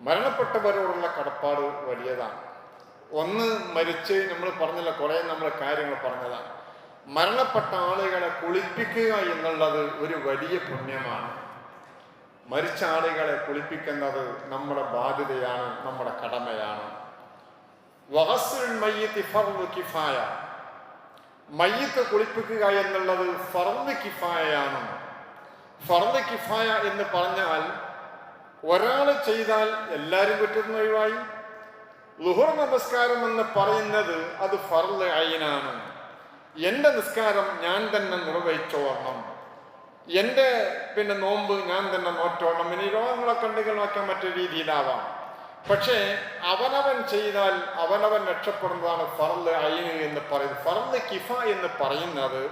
മരണപ്പെട്ടവരോടുള്ള കടപ്പാട് വലിയതാണ്. ഒന്ന് മരിച്ച് നമ്മൾ പറഞ്ഞില്ല കുറേ നമ്മൾ കാര്യങ്ങൾ പറഞ്ഞതാണ്. മരണപ്പെട്ട ആളുകളെ കുളിപ്പിക്കുക എന്നുള്ളത് ഒരു വലിയ പുണ്യമാണ്. മരിച്ച ആളുകളെ കുളിപ്പിക്കുന്നത് നമ്മുടെ ബാധ്യതയാണ് നമ്മുടെ കടമയാണ്. കിഫായ. മയ്യത്ത് കുളിപ്പിക്കുക എന്നുള്ളത് ഫർദ് കിഫായയാണ്. ഫർദ് കിഫായ എന്ന് പറഞ്ഞാൽ ഒരാൾ ചെയ്താൽ എല്ലാവരും കുറ്റത്തിന് ഒഴിവായി. ലുഹുർ നമസ്കാരം എന്ന് പറയുന്നത് അത് ഫർൾ അയിനാണ്. എന്റെ നിസ്കാരം ഞാൻ തന്നെ നിർവഹിച്ചോളണം എന്റെ പിന്നെ നോമ്പ് ഞാൻ തന്നെ നോറ്റോണം ഇനി രോഗങ്ങളൊക്കെ ഉണ്ടെങ്കിൽ നോക്കാൻ മറ്റൊരു രീതിയിലാവാം. പക്ഷേ അവനവൻ ചെയ്താൽ അവനവൻ രക്ഷപ്പെടുന്നതാണ് ഫർൾ അയിന് എന്ന് പറയുന്നത്. ഫർൾ കിഫ എന്ന് പറയുന്നത്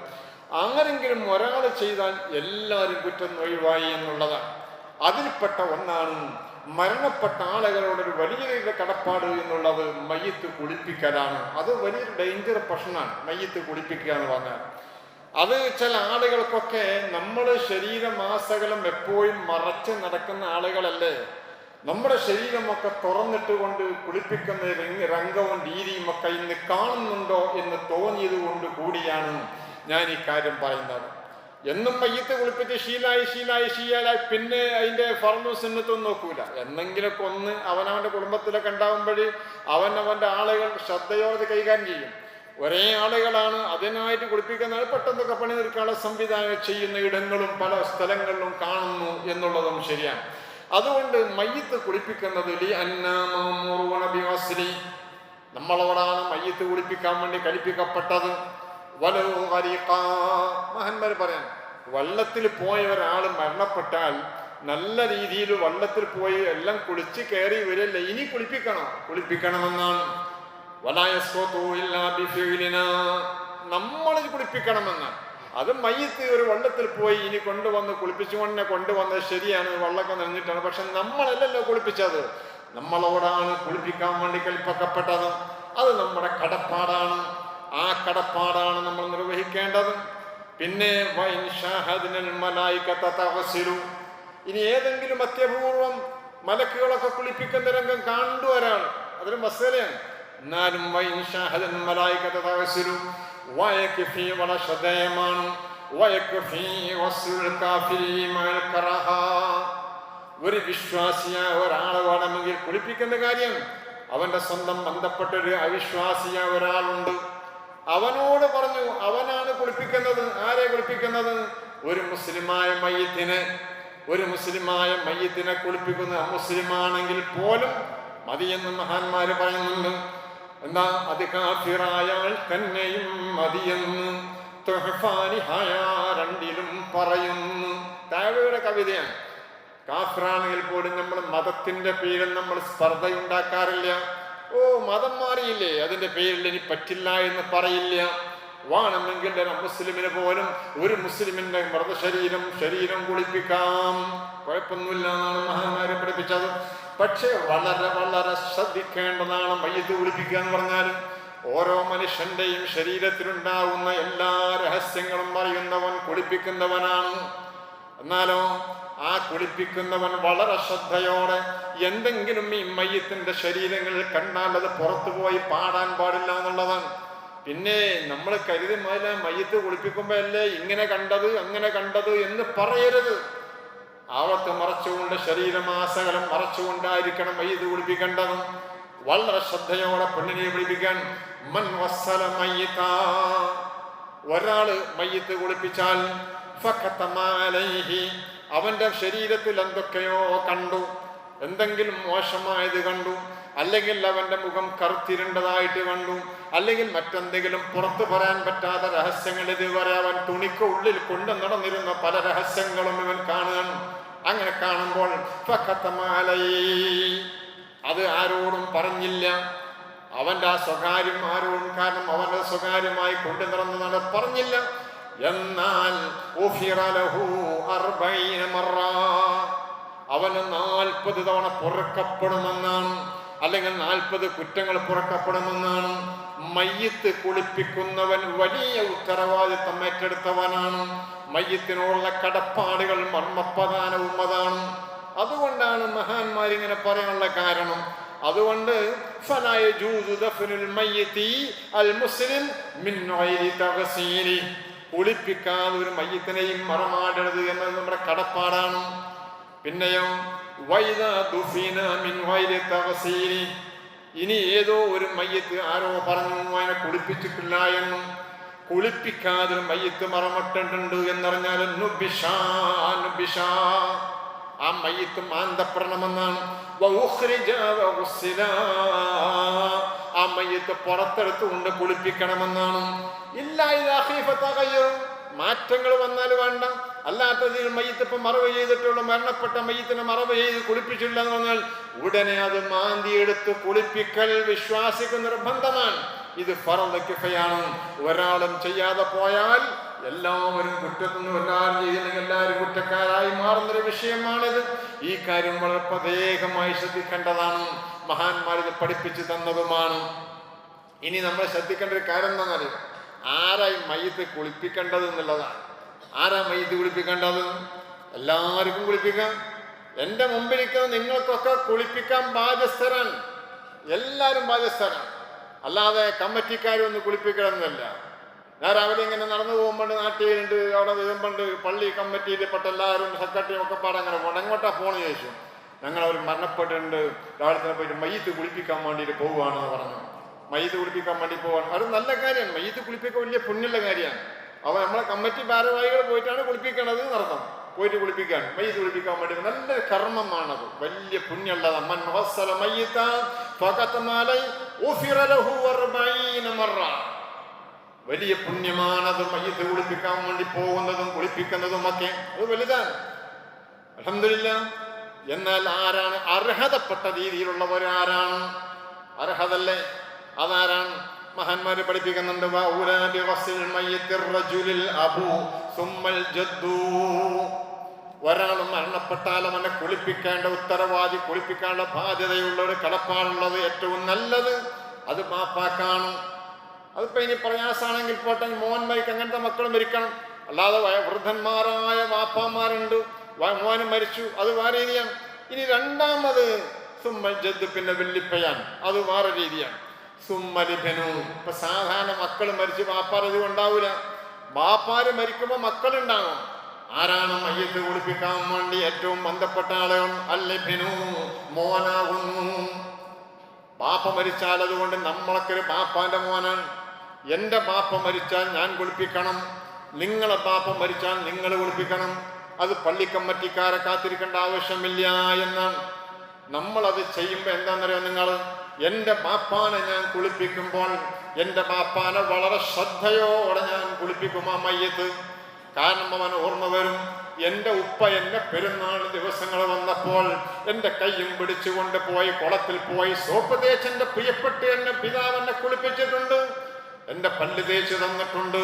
ആരെങ്കിലും ഒരാൾ ചെയ്താൽ എല്ലാവരും കുറ്റം ഒഴിവായി എന്നുള്ളതാണ്. അതിൽപ്പെട്ട ഒന്നാണ് മരണപ്പെട്ട ആളുകളോടൊരു വലിയ കടപ്പാട് എന്നുള്ളത് മയ്യത്ത് കുളിപ്പിക്കലാണ്. അത് വലിയൊരു ഡേഞ്ചർ പ്രശ്നമാണ് മയ്യത്ത് കുളിപ്പിക്കുക എന്ന് പറഞ്ഞാൽ. അത് ചില ആളുകൾക്കൊക്കെ നമ്മൾ ശരീരമാസകലം എപ്പോഴും മറച്ച് നടക്കുന്ന ആളുകളല്ലേ? നമ്മുടെ ശരീരമൊക്കെ തുറന്നിട്ടുകൊണ്ട് കുളിപ്പിക്കുന്ന രംഗ- രംഗവും രീതിയും ഒക്കെ ഇന്ന് കാണുന്നുണ്ടോ എന്ന് തോന്നിയത് കൊണ്ട് കൂടിയാണ് ഞാൻ ഈ കാര്യം പറയുന്നത്. എന്നും മയ്യത്ത് കുളിപ്പിച്ച് ശീലായി ശീലായി ശീലായി. പിന്നെ അതിന്റെ ഫർമു സിന്നത്തൊന്നും നോക്കൂല. എന്നെങ്കിലൊക്കെ ഒന്ന് അവന്റെ കുടുംബത്തിലൊക്കെ ഉണ്ടാകുമ്പോൾ അവൻ അവന്റെ ആളുകൾ ശ്രദ്ധയോടെ കൈകാര്യം ചെയ്യും. ഒരേ ആളുകളാണ് അതിനായിട്ട് കുളിപ്പിക്കുന്ന പെട്ടെന്നൊക്കെ പണി തീർക്കാനുള്ള സംവിധാനം ചെയ്യുന്ന ഇടങ്ങളും പല സ്ഥലങ്ങളിലും കാണുന്നു എന്നുള്ളതും ശരിയാണ്. അതുകൊണ്ട് മയ്യത്ത് കുളിപ്പിക്കുന്നത് നമ്മളോടാണ് മയ്യത്ത് കുളിപ്പിക്കാൻ വേണ്ടി കലിപ്പിക്കപ്പെട്ടത്. വലോ ഗരീഖാ. മഹാന്മാർ പറയാൻ വള്ളത്തിൽ പോയ ഒരാൾ മരണപ്പെട്ടാൽ നല്ല രീതിയിൽ വള്ളത്തിൽ പോയി എല്ലാം കുളിച്ച് കയറി വരില്ല? ഇനി കുളിപ്പിക്കണം? കുളിപ്പിക്കണമെന്നാണ്. നമ്മളിത് കുളിപ്പിക്കണമെന്നാണ്. അത് മയ്യത്ത് ഒരു വള്ളത്തിൽ പോയി ഇനി കൊണ്ടുവന്ന് കുളിപ്പിച്ചു കുളിപ്പിച്ചുകൊണ്ടേ കൊണ്ടുവന്നത് ശരിയാണ്. വള്ളമൊക്കെ നിറഞ്ഞിട്ടാണ് പക്ഷെ നമ്മളല്ലല്ലോ കുളിപ്പിച്ചത്. നമ്മളോടാണ് കുളിപ്പിക്കാൻ വേണ്ടി കൽപ്പക്കപ്പെട്ടത്. അത് നമ്മുടെ കടപ്പാടാണ്. ആ കടപ്പാടാണ് നമ്മൾ നിർവഹിക്കേണ്ടത്. പിന്നെ. ഇനി ഏതെങ്കിലും അത്യപൂർവം മലക്കുകളൊക്കെ കുളിപ്പിക്കുന്ന രംഗം കണ്ടു ഒരാൾ അതൊരു മസലയാണ്. എന്നാലും കറഹ. ഒരു വിശ്വാസിയായ ഒരാളെ വേണമെങ്കിൽ കുളിപ്പിക്കുന്ന കാര്യം. അവന്റെ സ്വന്തം ബന്ധപ്പെട്ടൊരു അവിശ്വാസിയായ ഒരാളുണ്ട്. അവനോട് പറഞ്ഞു അവനാണ് കുളിപ്പിക്കുന്നത്. ആരെ കുളിപ്പിക്കുന്നത്? ഒരു മുസ്ലിമായ മയ്യത്തിനെ. ഒരു മുസ്ലിമായ മയ്യത്തിനെ കുളിപ്പിക്കുന്ന അമുസ്ലിമാണെങ്കിൽ പോലും മതിയെന്ന് മഹാന്മാര് പറയുന്നുണ്ട്. എന്താ അത് കാഫിറായാൽ തന്നെയും മതിയെന്ന് രണ്ടിലും പറയുന്നു. താഴെയുടെ കവിതയാണ്. കാഫിറാണെങ്കിൽ പോലും നമ്മൾ മതത്തിന്റെ പേരിൽ നമ്മൾ സ്പർദ്ധയുണ്ടാക്കാറില്ല. ഓ മതം മാറിയില്ലേ? അതിന്റെ പേരിൽ ഇനി പറ്റില്ല എന്ന് പറയില്ല. വേണമെങ്കിൽ മുസ്ലിമിന് പോലും ഒരു മുസ്ലിമിന്റെ മൃതശരീരം ശരീരം കുളിപ്പിക്കാം. കുഴപ്പമൊന്നുമില്ല എന്നാണ് മഹാന്മാരെ പഠിപ്പിച്ചത്. പക്ഷേ വളരെ വളരെ ശ്രദ്ധിക്കേണ്ടതാണ് മയ്യത്ത് കുളിപ്പിക്കുക എന്ന് പറഞ്ഞാൽ ഓരോ മനുഷ്യന്റെയും ശരീരത്തിലുണ്ടാവുന്ന എല്ലാ രഹസ്യങ്ങളും അറിയുന്നവൻ കുളിപ്പിക്കുന്നവനാണ്. എന്നാലോ ആ കുളിപ്പിക്കുന്നവൻ വളരെ ശ്രദ്ധയോടെ എന്തെങ്കിലും ഈ മയ്യത്തിന്റെ ശരീരങ്ങളിൽ കണ്ടാൽ അത് പുറത്തു പോയി പാടാൻ പാടില്ല എന്നുള്ളതാണ്. പിന്നെ നമ്മൾ കരുതി മുതല മയ്യത്ത് കുളിപ്പിക്കുമ്പോ അല്ലേ ഇങ്ങനെ കണ്ടത് അങ്ങനെ കണ്ടത് എന്ന് പറയരുത്. ആവത്ത് മറച്ചുകൊണ്ട് ശരീരമാസകലം മറച്ചുകൊണ്ടായിരിക്കണം മയ്യത്ത് കുളിപ്പിക്കേണ്ടത്. വളരെ ശ്രദ്ധയോടെ പെണ്ണിനെ വിളിപ്പിക്കാൻ മൻ വസ്സല മയ്യത്ത. ഒരാൾ മയ്യത്ത് കുളിപ്പിച്ചാൽ അവന്റെ ശരീരത്തിൽ എന്തൊക്കെയോ കണ്ടു. എന്തെങ്കിലും മോശമായത് കണ്ടു. അല്ലെങ്കിൽ അവന്റെ മുഖം കറുത്തിരണ്ടതായിട്ട് കണ്ടു. അല്ലെങ്കിൽ മറ്റെന്തെങ്കിലും പുറത്തു പറയാൻ പറ്റാത്ത രഹസ്യങ്ങൾ ഇതുവരെ അവൻ തുണിക്ക് ഉള്ളിൽ കൊണ്ടു നടന്നിരുന്ന പല രഹസ്യങ്ങളും ഇവൻ കാണുകയാണ്. അങ്ങനെ കാണുമ്പോൾ അത് ആരോടും പറഞ്ഞില്ല. അവന്റെ ആ സ്വകാര്യം ആരോടും കാരണം അവന്റെ സ്വകാര്യമായി കൊണ്ടു നടന്നതാണ് പറഞ്ഞില്ല. എന്നാൽ അവന് നാൽപ്പത് തവണ പുറക്കപ്പെടുമെന്നാണ് അല്ലെങ്കിൽ നാൽപ്പത് കുറ്റങ്ങൾ പുറക്കപ്പെടുമെന്നാണ്. മയ്യത്ത് കുളിപ്പിക്കുന്നവൻ വലിയ ഉത്തരവാദിത്തം ഏറ്റെടുത്തവനാണ്. മയ്യത്തിനോടുള്ള കടപ്പാടുകൾ മർമ്മപ്രധാനവും അതാണ്. അതുകൊണ്ടാണ് മഹാന്മാരിങ്ങനെ പറയാനുള്ള കാരണം. അതുകൊണ്ട് ഫലായ ജൂതു ദഫനുൽ മയ്യത്തി അൽ മുസ്ലിം മിൻ തഹസീലി കുളിപ്പിക്കാതെ ഒരു മയ്യത്തിനെയും മറമാടരുത് എന്നത് നമ്മുടെ കടപ്പാടാണ്. പിന്നെയോ ഇനി ഏതോ ഒരു മയ്യത്ത് ആരോ പറഞ്ഞു അതിനെ കുളിപ്പിച്ചിട്ടില്ല എന്നും. കുളിപ്പിക്കാതെ മയ്യത്ത് മറമട്ടിട്ടുണ്ട് എന്നറിഞ്ഞാൽ നുബിഷാ. ആ മയ്യത്ത് മാന്തപ്പെടണമെന്നാണ്. ആ മയ്യത്ത് പുറത്തെടുത്ത് കൊണ്ട് കുളിപ്പിക്കണമെന്നാണ്. ഇല്ല മാറ്റങ്ങൾ വന്നാൽ വേണ്ട. അല്ലാത്തതിൽ മയ്യത്ത് ഇപ്പം മറവ് ചെയ്തിട്ടുള്ള മരണപ്പെട്ട മയ്യത്തിനെ മറവ് ചെയ്ത് കുളിപ്പിച്ചില്ല എന്ന് പറഞ്ഞാൽ ഉടനെ അത് മാന്തിയെടുത്ത് കുളിപ്പിക്കൽ വിശ്വാസിക്ക് നിർബന്ധമാണ്. ഇത് ഫറദ് കിഫയാണ്. ഒരാളും ചെയ്യാതെ പോയാൽ എല്ലാവരും കുറ്റത്തുനിന്ന് എല്ലാവരും ചെയ്തില്ലെങ്കിൽ എല്ലാവരും കുറ്റക്കാരായി മാറുന്നൊരു വിഷയമാണിത്. ഈ കാര്യം വളരെ പ്രത്യേകമായി ശ്രദ്ധിക്കേണ്ടതാണ്. മഹാന്മാർ ഇത് പഠിപ്പിച്ചു തന്നതുമാണ്. ഇനി നമ്മൾ ശ്രദ്ധിക്കേണ്ട ഒരു കാര്യം എന്താണെന്നറിയോ? ആരായി മയ്യത്ത് കുളിപ്പിക്കേണ്ടത് എന്നുള്ളതാണ്. ആരാ മയ്യത്ത് കുളിപ്പിക്കേണ്ടത്? എല്ലാവർക്കും കുളിപ്പിക്കാം. എന്റെ മുമ്പിലിരിക്കുന്ന നിങ്ങൾക്കൊക്കെ കുളിപ്പിക്കാൻ ബാധ്യസ്ഥരാണ്. എല്ലാവരും ബാധ്യസ്ഥരാണ്. അല്ലാതെ കമ്മിറ്റിക്കാരും ഒന്ന് കുളിപ്പിക്കണമെന്നല്ല. ഞാൻ രാവിലെ ഇങ്ങനെ നടന്നു പോകുമ്പോൾ നാട്ടിലുണ്ട് അവിടെ വരുമ്പോണ്ട് പള്ളി കമ്മിറ്റിയിൽ പെട്ട എല്ലാവരും സെക്രട്ടറിയും ഒക്കെ പാടെ അങ്ങനെ എങ്ങോട്ടാ പോണെന്ന് ചോദിച്ചു. ഞങ്ങൾ അവർ മരണപ്പെട്ടിട്ടുണ്ട്. രാവിലെ തന്നെ പോയിട്ട് മയ്യത്ത് കുളിപ്പിക്കാൻ വേണ്ടിയിട്ട് പോവുകയാണെന്ന് പറഞ്ഞു. മയ്യത്ത് കുളിപ്പിക്കാൻ വേണ്ടി പോവാണ്. അത് നല്ല കാര്യമാണ്. മയ്യത്ത് കുളിപ്പിക്കാൻ വലിയ പുണ്യമുള്ള കാര്യമാണ്. അവ നമ്മളെ കമ്മിറ്റി ഭാരവാഹികൾ പോയിട്ടാണ് കുളിപ്പിക്കണത് നടത്തം പോയിട്ട് കുളിപ്പിക്കാൻ മയ്യത്ത് കുളിപ്പിക്കാൻ വേണ്ടി നല്ല കർമ്മമാണത്. വലിയ പുണ്യമുള്ളത്. മൻ മഹസ്സല മയ്യിത്ത വലിയ പുണ്യമാണത് മയ്യത്ത് കുളിപ്പിക്കാൻ വേണ്ടി പോകുന്നതും കുളിപ്പിക്കുന്നതും ഒക്കെ. അത് വലുതാണ്. അലഹമില്ല എന്നാൽ ആരാണ് അർഹതപ്പെട്ട രീതിയിലുള്ളവർ ആരാണ്? അർഹതല്ലേ? അതാരാണ്? മഹാന്മാര് പഠിപ്പിക്കുന്നുണ്ട് ഒരാളും മരണപ്പെട്ടാൽ അവനെ കുളിപ്പിക്കേണ്ട ഉത്തരവാദി കുളിപ്പിക്കാനുള്ള ബാധ്യതയുള്ള ഒരു കടപ്പാടുള്ളത് ഏറ്റവും നല്ലത്. അത് മാപ്പാക്കാണ്. അതിപ്പോ ഇനി പ്രയാസാണെങ്കിൽ പോട്ടെ മോൻ മരിക്കും അങ്ങനത്തെ മക്കളും മരിക്കണം? അല്ലാതെ വൃദ്ധന്മാരായ വാപ്പാന്മാരുണ്ട്. മോനും മരിച്ചു അത് വേറെ രീതിയാണ്. ഇനി രണ്ടാമത് സുമ്മൽ ജദ് പിന്നെ വെള്ളിപ്പയാൻ അത് വേറെ രീതിയാണ്. സുമ്മലിഭനു ഇപ്പൊ സാധാരണ മക്കൾ മരിച്ചു വാപ്പാർ ഇത് ഉണ്ടാവൂല വാപ്പാര് മരിക്കുമ്പോ മക്കളുണ്ടാകും ആരാണ് മയ്യത്ത് കുളിപ്പിക്കാൻ വേണ്ടി ഏറ്റവും ബന്ധപ്പെട്ട ആളുകൾ അല്ലിഭനു മോനാകുന്നു. പാപ്പ മരിച്ചാൽ അതുകൊണ്ട് നമ്മളൊക്കെ ഒരു പാപ്പാന്റെ മോനാണ്. എന്റെ ബാപ്പ മരിച്ചാൽ ഞാൻ കുളിപ്പിക്കണം. നിങ്ങളെ ബാപ്പ മരിച്ചാൽ നിങ്ങൾ കുളിപ്പിക്കണം. അത് പള്ളിക്കമ്മറ്റിക്കാരെ കാത്തിരിക്കേണ്ട ആവശ്യമില്ല എന്നാണ് നമ്മളത് ചെയ്യുമ്പോൾ എന്താണെന്നറിയോ നിങ്ങൾ എന്റെ ബാപ്പാനെ ഞാൻ കുളിപ്പിക്കുമ്പോൾ എന്റെ ബാപ്പാനെ വളരെ ശ്രദ്ധയോടെ ഞാൻ കുളിപ്പിക്കും ആ മയ്യത്ത്. കാരണം അവൻ ഓർമ്മ വരും എന്റെ ഉപ്പ എന്നെ പെരുന്നാൾ ദിവസങ്ങൾ വന്നപ്പോൾ എന്റെ കൈയും പിടിച്ചുകൊണ്ട് പോയി കുളത്തിൽ പോയി സോപ്പ് തേച്ച് എന്റെ പ്രിയപ്പെട്ട് എന്നെ പിതാവ് എന്നെ കുളിപ്പിച്ചിട്ടുണ്ട്. എന്റെ പല്ല് തേച്ച് തന്നിട്ടുണ്ട്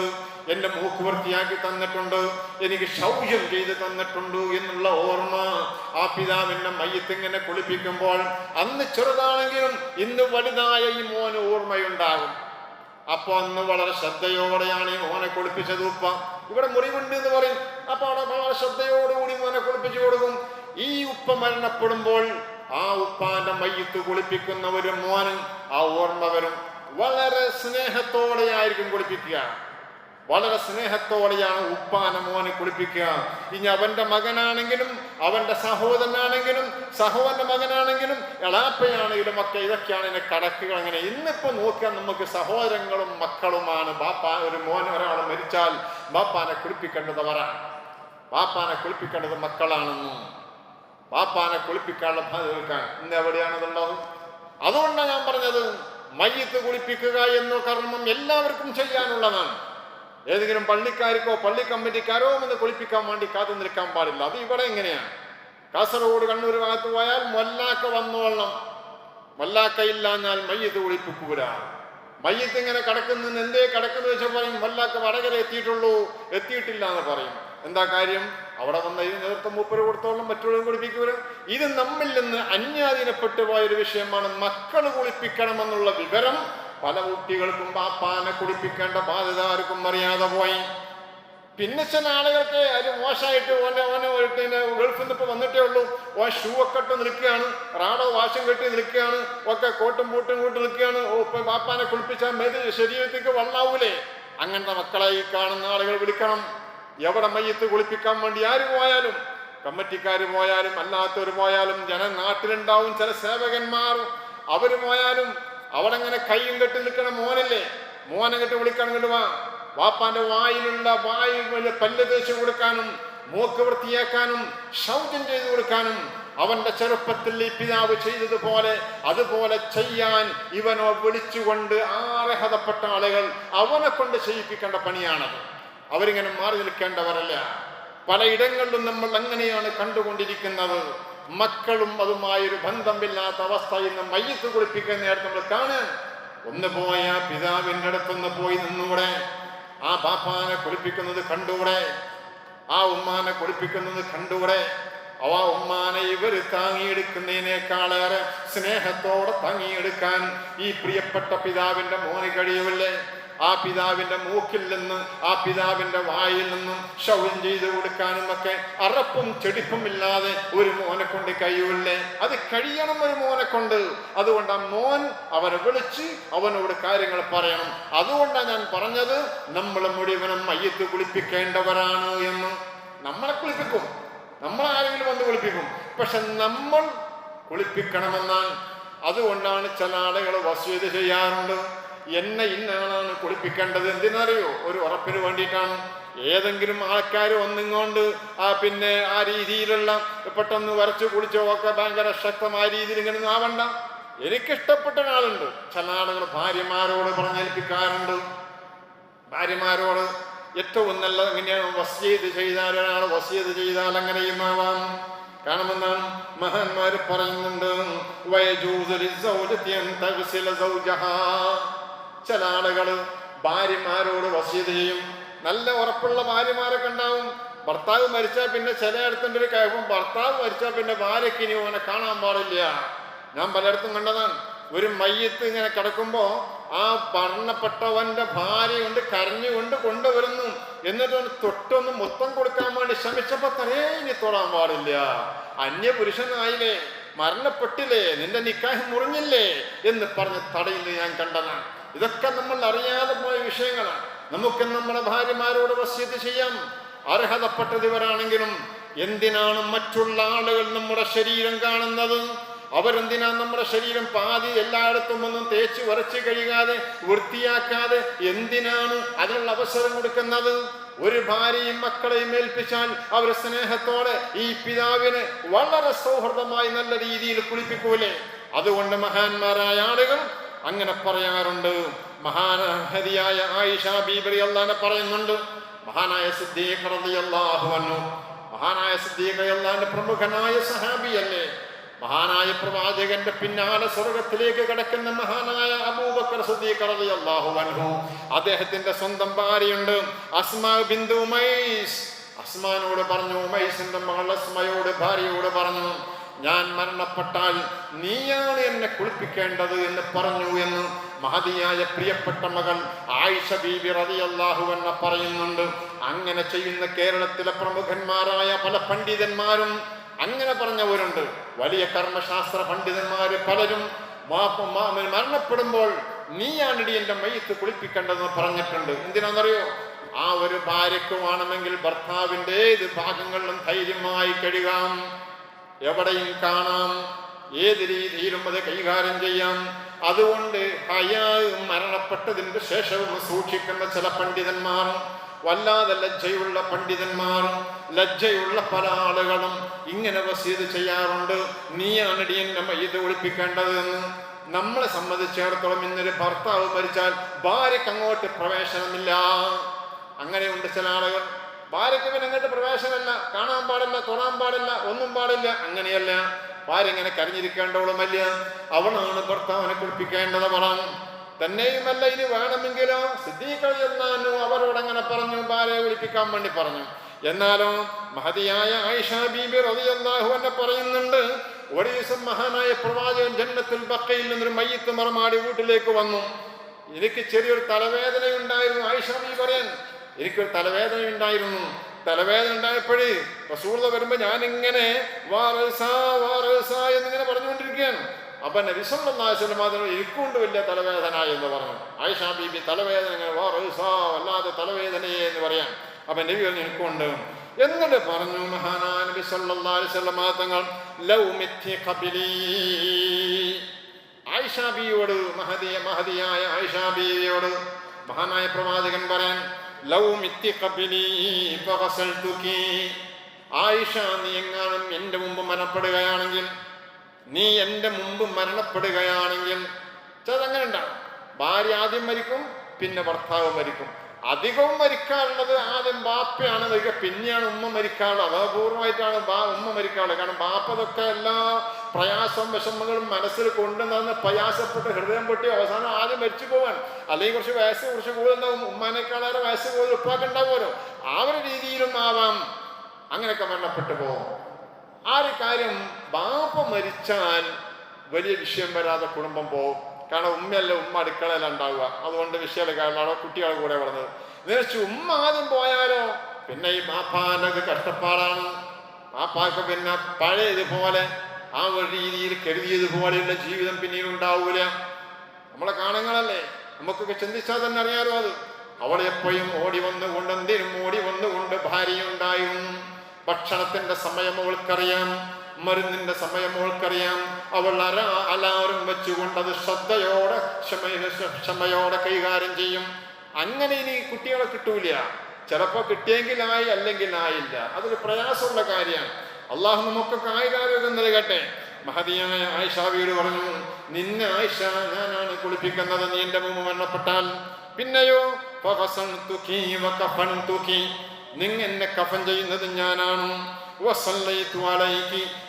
എന്റെ മൂക്ക് വൃത്തിയാക്കി തന്നിട്ടുണ്ട് എനിക്ക് ശൗചം ചെയ്ത് തന്നിട്ടുണ്ട് എന്നുള്ള ഓർമ്മ ആ പിതാവിന്റെ മയ്യത്തിങ്ങനെ കുളിപ്പിക്കുമ്പോൾ അന്ന് ചെറുതാണെങ്കിലും ഇന്ന് വലുതായ ഈ മോന് ഓർമ്മയുണ്ടാകും. അപ്പൊ അന്ന് വളരെ ശ്രദ്ധയോടെയാണ് ഈ മോനെ കുളിപ്പിച്ചത് ഉപ്പ. ഇവിടെ മുറിവുണ്ട് എന്ന് പറയും. അപ്പൊ അവിടെ വളരെ ശ്രദ്ധയോടുകൂടി മോനെ കുളിപ്പിച്ചു കൊടുക്കും. ഈ ഉപ്പ മരണപ്പെടുമ്പോൾ ആ ഉപ്പാന്റെ മയ്യത്ത് കുളിപ്പിക്കുന്ന ഒരു മോന് ആ ഓർമ്മ വരും. വളരെ സ്നേഹത്തോടെയായിരിക്കും കുളിപ്പിക്കുക. വളരെ സ്നേഹത്തോടെയാണ് ഉപ്പാന മോനെ കുളിപ്പിക്കുക. ഇനി അവന്റെ മകനാണെങ്കിലും അവന്റെ സഹോദരനാണെങ്കിലും സഹോദരന്റെ മകനാണെങ്കിലും എളാപ്പയാണെങ്കിലും ഒക്കെ ഇതൊക്കെയാണ് ഇതിന്റെ കടക്കുകൾ അങ്ങനെ ഇന്നിപ്പോ നോക്കിയാൽ നമുക്ക് സഹോദരങ്ങളും മക്കളുമാണ്. ബാപ്പ ഒരു മോൻ ഒരാൾ മരിച്ചാൽ ബാപ്പാനെ കുളിപ്പിക്കേണ്ടത് അവരാണ് ബാപ്പാനെ കുളിപ്പിക്കേണ്ടത് മക്കളാണെന്നും. ബാപ്പാനെ കുളിപ്പിക്കാനുള്ള ഇന്ന് എവിടെയാണതുള്ളത് അതുകൊണ്ടാണ് ഞാൻ പറഞ്ഞത്. മയ്യത്ത് കുളിപ്പിക്കുക എന്ന കർമ്മം എല്ലാവർക്കും ചെയ്യാനുള്ളതാണ്. ഏതെങ്കിലും പള്ളിക്കാർക്കോ പള്ളി കമ്മിറ്റിക്കാരോ ഒന്ന് കുളിപ്പിക്കാൻ വേണ്ടി കാത്തു നിൽക്കാൻ പാടില്ല. അത് ഇവിടെ എങ്ങനെയാണ്? കാസർഗോഡ് കണ്ണൂർ ഭാഗത്ത് പോയാൽ മൊല്ലാക്ക വന്നോളണം. മൊല്ലാക്കയില്ലാഞ്ഞാൽ മയ്യത്ത് കുളിപ്പിക്കൂല. മയ്യത്ത് ഇങ്ങനെ കിടക്കുന്ന എന്തേ കിടക്കുന്നു വെച്ചാൽ പറയും വല്ലാത്ത വടകര എത്തിയിട്ടുള്ളൂ എത്തിയിട്ടില്ല എന്ന് പറയും. എന്താ കാര്യം? അവിടെ വന്ന ഇത് നേതൃത്വം മൂപ്പര് കൊടുത്തോളം മറ്റുള്ളവരും കുളിപ്പിക്കുവരും ഇത് നമ്മിൽ നിന്ന് അന്യാധീനപ്പെട്ടു പോയൊരു വിഷയമാണ്. മക്കൾ കുളിപ്പിക്കണമെന്നുള്ള വിവരം പല കുട്ടികൾക്കും ബാപ്പാനെ കുളിപ്പിക്കേണ്ട ബാധ്യത ആർക്കും അറിയാതെ പോയി. പിന്നെ ചില ആളുകൾക്ക് അത് മോശമായിട്ട് ഓനെ ഓനെ പിന്നെ ഗൾഫിൽ നിന്ന് വന്നിട്ടേ ഉള്ളൂ. ഓൻ ഷൂ ഒക്കെ ഇട്ട് നിൽക്കുകയാണ്. റാഡോ വാശം കെട്ടി നിൽക്കുകയാണ്. ഒക്കെ കോട്ടും പൂട്ടും കൂട്ടി നിൽക്കുകയാണ്. ഓ ഇപ്പൊ പാപ്പാനെ കുളിപ്പിച്ചാൽ മേത്. ശരീരത്തേക്ക് വള്ളാവൂലേ? അങ്ങനത്തെ മക്കളെ ഈ കാണുന്ന ആളുകൾ വിളിക്കണം. എവിടെ മയ്യത്ത് കുളിപ്പിക്കാൻ വേണ്ടി ആര് പോയാലും കമ്മിറ്റിക്കാർ പോയാലും അല്ലാത്തവർ പോയാലും ജന നാട്ടിലുണ്ടാവും. ചില സേവകന്മാർ. അവർ പോയാലും അവിടെ അങ്ങനെ കൈയും കെട്ടി നിൽക്കണം മോനല്ലേ? മോനെ കെട്ടി വിളിക്കണം ഇങ്ങോട്ട് വാ. വാപ്പാന്റെ വായിലുള്ള വായു പല്ല് തേച്ച് കൊടുക്കാനും മൂക്ക് വൃത്തിയാക്കാനും ശൗചം ചെയ്തു കൊടുക്കാനും അവന്റെ ചെറുപ്പത്തിൽ ഈ പിതാവ് ചെയ്തതുപോലെ അതുപോലെ ചെയ്യാൻ ഇവനോ വിളിച്ചുകൊണ്ട് ആർഹതപ്പെട്ട ആളുകൾ അവനെ കൊണ്ട് ചെയ്യിപ്പിക്കേണ്ട പണിയാണത്. അവരിങ്ങനെ മാറി നിൽക്കേണ്ടവരല്ല. പലയിടങ്ങളിലും നമ്മൾ അങ്ങനെയാണ് കണ്ടുകൊണ്ടിരിക്കുന്നത്. മക്കളും അതുമായൊരു ബന്ധമില്ലാത്ത അവസ്ഥ ഇന്ന് മയ്യത്ത് കുളിപ്പിക്കുന്ന നേരത്തെ നമ്മൾ കാണാൻ ഒന്ന് പോയ പിതാവിന്റെ അടുത്തൊന്ന് പോയി നിന്നൂടെ. ആ ബാപ്പാനെ കുളിപ്പിക്കുന്നത് കണ്ടൂടെ ആ ഉമ്മാനെ കുളിപ്പിക്കുന്നത് കണ്ടൂടെ അവ ഉമ്മാനെ ഇവർ താങ്ങിയെടുക്കുന്നതിനേക്കാളേറെ സ്നേഹത്തോടെ താങ്ങിയെടുക്കാൻ ഈ പ്രിയപ്പെട്ട പിതാവിന്റെ മോന് കഴിയുമില്ലേ ആ പിതാവിന്റെ മൂക്കിൽ നിന്ന് ആ പിതാവിന്റെ വായിൽ നിന്നും ശൗചം ചെയ്തു കൊടുക്കാനും ഒക്കെ അറപ്പും ചെടിപ്പും ഇല്ലാതെ ഒരു മോനെ കൊണ്ട് കഴിയൂല്ലേ? അത് കഴിയണം ഒരു മോനെ കൊണ്ട്. അതുകൊണ്ട് ആ മോൻ അവനെ വിളിച്ച് അവനോട് കാര്യങ്ങൾ പറയണം. അതുകൊണ്ടാണ് ഞാൻ പറഞ്ഞത് നമ്മൾ മുഴുവനും മയ്യത്ത് കുളിപ്പിക്കേണ്ടവരാണ് എന്ന്. നമ്മളെ കുളിപ്പിക്കും. നമ്മൾ ആരെങ്കിലും വന്ന് കുളിപ്പിക്കും. പക്ഷെ നമ്മൾ കുളിപ്പിക്കണമെന്നാണ് അതുകൊണ്ടാണ് ചില ആളുകൾ വസ്തുത ചെയ്യാറുണ്ട്. എന്നെ ഇന്നയാളാണ് കുളിപ്പിക്കേണ്ടത്. എന്തിനറിയോ? ഒരു ഉറപ്പിന് വേണ്ടിയിട്ടാണ്. ഏതെങ്കിലും ആൾക്കാർ വന്നിങ്ങോണ്ട് ആ പിന്നെ ആ രീതിയിലുള്ള പെട്ടെന്ന് വരച്ചു കുളിച്ചോ ഒക്കെ ഭയങ്കര ശക്തമായ രീതിയിൽ ഇങ്ങനെ ആവണ്ട. എനിക്കിഷ്ടപ്പെട്ട ഒരാളുണ്ട്. ചില ആളുകൾ ഭാര്യമാരോട് പറഞ്ഞേൽപ്പിക്കാറുണ്ട്. ഭാര്യമാരോട് ഏറ്റവും നല്ല എങ്ങനെയാണ് വസ്യത് ചെയ്താൽ ഒരാൾ വസ്യത് ചെയ്താൽ അങ്ങനെയും ആവാം. കാണുമെന്നാണ് മഹാന്മാർ പറയുന്നുണ്ട്. ചില ആളുകൾ ഭാര്യമാരോട് വസീത ചെയ്യും. നല്ല ഉറപ്പുള്ള ഭാര്യമാരൊക്കെ ഉണ്ടാവും. ഭർത്താവ് മരിച്ചാൽ പിന്നെ ചില അടുത്തുണ്ട് ഒരു കഴിവും ഭർത്താവ് മരിച്ചാൽ പിന്നെ ഭാര്യയ്ക്ക് ഇനി അവനെ കാണാൻ പാടില്ല. ഞാൻ പലയിടത്തും കണ്ടതാണ്. ഒരു മയ്യത്ത് ഇങ്ങനെ കിടക്കുമ്പോ ആ മരണപ്പെട്ടവന്റെ ഭാര്യയുണ്ട് കരഞ്ഞുകൊണ്ട് കൊണ്ടുവരുന്നു. എന്നിട്ട് തൊട്ടൊന്ന് മൊത്തം കൊടുക്കാൻ വേണ്ടി ശ്രമിച്ചപ്പോൾ തലേ ഇനി തൊടാൻ പാടില്ല. അന്യ പുരുഷനായില്ലേ മരണപ്പെട്ടില്ലേ? നിന്റെ നിക്കാഹ് മുറിഞ്ഞില്ലേ? എന്ന് പറഞ്ഞ് തടയുന്നത് ഞാൻ കണ്ടതാണ്. ഇതൊക്കെ നമ്മൾ അറിയാതെ പോയ വിഷയങ്ങളാണ്. നമുക്ക് നമ്മുടെ ഭാര്യമാരോട് വസ്യത്ത് ചെയ്യാം. അർഹതപ്പെട്ടത് ഇവരാണെങ്കിലും എന്തിനാണ് മറ്റുള്ള ആളുകൾ നമ്മുടെ ശരീരം കാണുന്നത്? അവരെന്തിനാ നമ്മുടെ ശരീരം പാതി എല്ലായിടത്തും ഒന്നും തേച്ച് വരച്ച് കഴുകാതെ വൃത്തിയാക്കാതെ? എന്തിനാണ് അതിനുള്ള അവസരം കൊടുക്കുന്നത്? ഒരു ഭാര്യയും മക്കളെയും ഏൽപ്പിച്ചാൽ അവർ സ്നേഹത്തോടെ ഈ പിതാവിനെ വളരെ സൗഹൃദമായി നല്ല രീതിയിൽ കുളിപ്പിക്കൂലേ? അതുകൊണ്ട് മഹാന്മാരായ ആളുകൾ അങ്ങനെ പറയാറുണ്ട്. മഹാനഹരിയായ ആയിഷ ബീബറി അള്ളാനെ പറയുന്നുണ്ട്. മഹാനായ സിദ്ദീഖ് റളിയല്ലാഹു അൻഹു. മഹാനായ സിദ്ദീഖ് അള്ളാന്റെ പ്രമുഖനായ സഹാബിയല്ലേ മഹാനായ പ്രവാചകന്റെ പിന്നാലെ സ്വർഗത്തിലേക്ക് കിടക്കുന്ന മഹാനായ അബൂബക്കർ സിദ്ദീഖ് റളിയല്ലാഹു അൻഹു. അദ്ദേഹത്തിന്റെ സ്വന്തം ഭാര്യയുണ്ട്. അസ്മാ ബിന്ദു മൈസ് അസ്മാനോട് പറഞ്ഞു മൈസിന്റെ മകൾ അസ്മയോട് ഭാര്യയോട് പറഞ്ഞു ഞാൻ മരണപ്പെട്ടാൽ നീയാണ് എന്നെ കുളിപ്പിക്കേണ്ടത് എന്ന് പറഞ്ഞു എന്ന് മഹതിയായ പ്രിയപ്പെട്ട മകൾ ആയിഷ ബീബി റളിയല്ലാഹു എന്ന പറയുന്നുണ്ട്. അങ്ങനെ ചെയ്യുന്ന കേരളത്തിലെ പ്രമുഖന്മാരായ പല പണ്ഡിതന്മാരും അങ്ങനെ പറഞ്ഞവരുണ്ട്. വലിയ കർമ്മശാസ്ത്ര പണ്ഡിതന്മാര് പലരും മരണപ്പെടുമ്പോൾ നീയാണിടി എന്റെ മയ്യത്ത് കുളിപ്പിക്കേണ്ടതെന്ന് പറഞ്ഞിട്ടുണ്ട്. എന്തിനാണെന്നറിയോ? ആ ഒരു ഭാര്യയ്ക്ക് ഭർത്താവിന്റെ ഏത് ഭാഗങ്ങളിലും ധൈര്യമായി കഴുകാം. എവിടെയും കാണാം. ഏത് രീതിയിലും അത് കൈകാര്യം ചെയ്യാം. അതുകൊണ്ട് ഹയാവും മരണപ്പെട്ടതിന്റെ ശേഷവും സൂക്ഷിക്കുന്ന ചില പണ്ഡിതന്മാർ വല്ലാതെ ലജ്ജയുള്ള പണ്ഡിതന്മാർ ലജ്ജയുള്ള പല ആളുകളും ഇങ്ങനെ വസീത് ചെയ്യാറുണ്ട്. നീയാണ് നമ്മ ഇത് ഒളിപ്പിക്കേണ്ടതെന്ന് നമ്മളെ സംബന്ധിച്ചിടത്തോളം ഇന്നൊരു ഭർത്താവ് മരിച്ചാൽ ഭാര്യക്കങ്ങോട്ട് പ്രവേശനമില്ല. അങ്ങനെയുണ്ട് ചില ആളുകൾ. ഭാര്യയ്ക്ക് അങ്ങോട്ട് പ്രവേശനമല്ല കാണാൻ പാടില്ല തൊടാൻ പാടില്ല ഒന്നും പാടില്ല അങ്ങനെയല്ല. ഭാര്യ ഇങ്ങനെ കരഞ്ഞിരിക്കേണ്ടവളുമല്ല. അവളാണ് ഭർത്താവിനെ കുളിപ്പിക്കേണ്ടത് അവളാണ് തന്നെയുമല്ല ഇനി വേണമെങ്കിലോ എന്നാലും അവരോട് അങ്ങനെ പറഞ്ഞു ഭാര്യയെ വിളിപ്പിക്കാൻ വേണ്ടി പറഞ്ഞു. എന്നാലോ മഹതിയായ ആയിഷ ബീബി റളിയല്ലാഹു എന്നെ പറയുന്നുണ്ട് ഒരു ദിവസം മഹാനായ പ്രവാചകൻ ജന്മത്തിൽ ബക്കയിൽ നിന്നൊരു മയ്യത്ത് മറമാടി വീട്ടിലേക്ക് വന്നു. എനിക്ക് ചെറിയൊരു തലവേദനയുണ്ടായിരുന്നു ആയിഷ ബീബി പറയാൻ. എനിക്കൊരു തലവേദന ഉണ്ടായിരുന്നു. തലവേദന ഉണ്ടായപ്പോഴേ റസൂള വരുമ്പോ ഞാനിങ്ങനെ ഇങ്ങനെ എന്നിങ്ങനെ പറഞ്ഞുകൊണ്ടിരിക്കുകയാണ്. അപ്പൊ നബിസല്ലാസ്ലം അതിന് എനിക്കൊണ്ട് വലിയ തലവേദന എന്ന് പറഞ്ഞു. ആയിഷാ ബീബി തലവേദന ഇങ്ങനെ വാറസ വല്ലാതെ തലവേദനയെ എന്ന് പറയാം. അപ്പൊ നബി പറഞ്ഞു എനിക്കുണ്ട് എന്നിട്ട് പറഞ്ഞു മഹാനാൻ നബി വസല്ലം തങ്ങൾ ലൗ മിഥ്യ ആയിഷ ബീവിയോട് മഹദിയ മഹദിയായ ആയിഷ ബീവിയോട് മഹാനായ പ്രവാചകൻ പറയാൻ ലൗ മിത്തി ഖബിലി ഫഗസൽതുകി ആയിഷ നീ എങ്ങാനും എന്റെ മുമ്പ് മരണപ്പെടുകയാണെങ്കിൽ നീ എന്റെ മുമ്പ് മരണപ്പെടുകയാണെങ്കിൽ ചതങ്ങനെ ഉണ്ടാകും ഭാര്യ ആദ്യം മരിക്കും പിന്നെ ഭർത്താവ് മരിക്കും. അധികവും മരിക്കാറുള്ളത് ആദ്യം ബാപ്പയാണ് മരിക്കുക. പിന്നെയാണ് ഉമ്മ മരിക്കാറുള്ളത് അപൂർവമായിട്ടാണ് ബാ ഉമ്മ മരിക്കാറുള്ളത് കാരണം ബാപ്പതൊക്കെ എല്ലാ പ്രയാസം വിഷമങ്ങളും മനസ്സിൽ കൊണ്ടുവന്ന് പ്രയാസപ്പെട്ട് ഹൃദയം പൊട്ടി അവസാനം ആദ്യം മരിച്ചു പോവാൻ അല്ലെങ്കിൽ കുറച്ച് വയസ്സ് കുറച്ച് കൂടുതലുണ്ടാവും ഉമ്മാനേക്കാളേറെ വയസ്സ് കൂടുതൽ ഉപ്പാക്ക് ഉണ്ടാവുമല്ലോ. ആ ഒരു രീതിയിലും ആവാം. അങ്ങനെയൊക്കെ മരണപ്പെട്ടു പോകും. ആ ഒരു കാര്യം ബാപ്പ മരിച്ചാൽ വലിയ വിഷയം വരാതെ കുടുംബം പോകും. കാരണം ഉമ്മയല്ല ഉമ്മ അടുക്കളയല്ല ഉണ്ടാവുക. അതുകൊണ്ട് വിഷയമല്ല. കാരണം കുട്ടികളെ കൂടെ പറഞ്ഞത് നേരിച്ച് ഉമ്മ ആദ്യം പോയാലോ? പിന്നെ ഈ മാപ്പാനൊക്കെ കഷ്ടപ്പാടാണ്. മാപ്പാക്ക് പിന്നെ പഴയ ഇതുപോലെ ആ ഒരു രീതിയിൽ കരുതിയതുപോലെയുള്ള ജീവിതം പിന്നീട് ഉണ്ടാവൂല. നമ്മളെ കാണുങ്ങളല്ലേ നമുക്കൊക്കെ ചിന്തിച്ചാൽ തന്നെ അറിയാലോ അത്. അവൾ എപ്പോഴും ഓടി വന്നുകൊണ്ട് എന്തിനും ഓടി വന്നുകൊണ്ട് ഭാര്യയുണ്ടായിരുന്നു ഭക്ഷണത്തിന്റെ സമയം അവൾക്കറിയാം. മരുന്നിന്റെ സമയം അവൾക്കറിയാം അവൾ അര അലാറും വെച്ചുകൊണ്ട് അത് ശ്രദ്ധയോടെ ക്ഷമ ക്ഷമയോടെ കൈകാര്യം ചെയ്യും. അങ്ങനെ ഇനി കുട്ടികളെ കിട്ടൂല. ചിലപ്പോ കിട്ടിയെങ്കിലായി അല്ലെങ്കിൽ ആയില്ല. അതൊരു പ്രയാസമുള്ള കാര്യമാണ്. അള്ളാഹു നമുക്കൊക്കെ കായികാരോഗ്യം നൽകട്ടെ. മഹതിയായ ആയിഷാവിയോട് പറഞ്ഞു നിന്നെ ആയിഷ ഞാനാണ് കുളിപ്പിക്കുന്നത്. നീ എന്റെ മുമ്പ് മരണപ്പെട്ടാൽ പിന്നെയോ? നിങ്ങ എന്നെ കഫൻ ചെയ്യുന്നത് ഞാനാണ്?